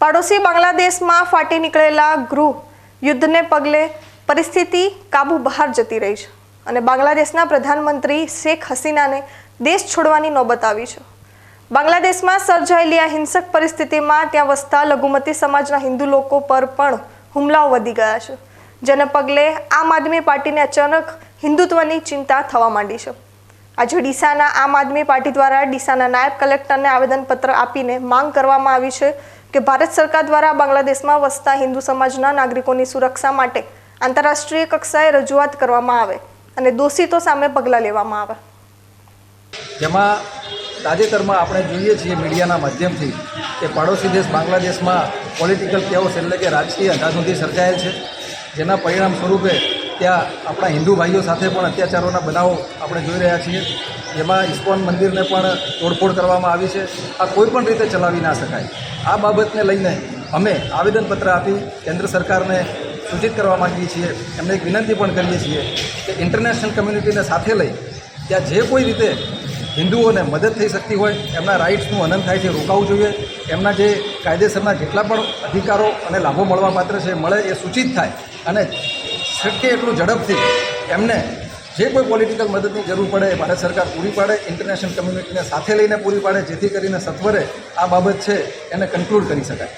પાડોશી બાંગ્લાદેશમાં ફાટી નીકળેલા ગૃહ યુદ્ધને પગલે પરિસ્થિતિ કાબુ બહાર જતી રહી છે અને બાંગ્લાદેશના પ્રધાનમંત્રી શેખ હસીનાને દેશ છોડવાની નોબત આવી છે. બાંગ્લાદેશમાં સર્જાયેલી આ હિંસક પરિસ્થિતિમાં ત્યાં વસતા લઘુમતી સમાજના હિન્દુ લોકો પર પણ હુમલાઓ વધી ગયા છે, જેને પગલે આમ આદમી પાર્ટીને અચાનક હિન્દુત્વની ચિંતા થવા માંડી છે. આજે ડીસાના આમ આદમી પાર્ટી દ્વારા ડીસાના નાયબ કલેક્ટરને આવેદનપત્ર આપીને માંગ કરવામાં આવી છે કે ભારત સરકાર દ્વારા બાંગ્લાદેશમાં વસતા હિન્દુ સમાજના નાગરિકોની સુરક્ષા માટે આંતરરાષ્ટ્રીય કક્ષાએ રજૂઆત કરવામાં આવે અને દોષિતો સામે પગલાં લેવામાં આવે. જેમાં તાજેતરમાં આપણે જોઈએ છીએ મીડિયાના માધ્યમથી કે પાડોશી દેશ બાંગ્લાદેશમાં પોલિટિકલ કેઓસ એટલે કે રાજકીય અંધાધૂંધી સર્જાયેલ છે. જેના પરિણામ સ્વરૂપે ત્યાં આપણા હિન્દુ ભાઈઓ સાથે પણ અત્યાચારોના બનાવો આપણે જોઈ રહ્યા છીએ. જેમાં ઇસ્કોન મંદિરને પણ તોડફોડ કરવામાં આવી છે. આ કોઈપણ રીતે ચલાવી ના શકાય. આ બાબતને લઈને અમે આવેદનપત્ર આપી કેન્દ્ર સરકારને સૂચિત કરવા માગીએ છીએ. એમને એક વિનંતી પણ કરીએ છીએ કે ઇન્ટરનેશનલ કમ્યુનિટીને સાથે લઈ ત્યાં જે કોઈ રીતે હિન્દુઓને મદદ થઈ શકતી હોય, એમના રાઇટ્સનું હનન થાય છે, રોકાવું જોઈએ. એમના જે કાયદેસરના જેટલા પણ અધિકારો અને લાભો મળવા પાત્ર છે મળે એ સૂચિત થાય. અને શક્ય એટલું ઝડપથી એમને જે કોઈ પોલિટિકલ મદદની જરૂર પડે એ ભારત સરકાર પૂરી પાડે ઇન્ટરનેશનલ કમ્યુનિટીને સાથે લઈને પૂરી પાડે, જેથી કરીને સત્વરે આ બાબત છે એને કન્ક્લુડ કરી શકાય.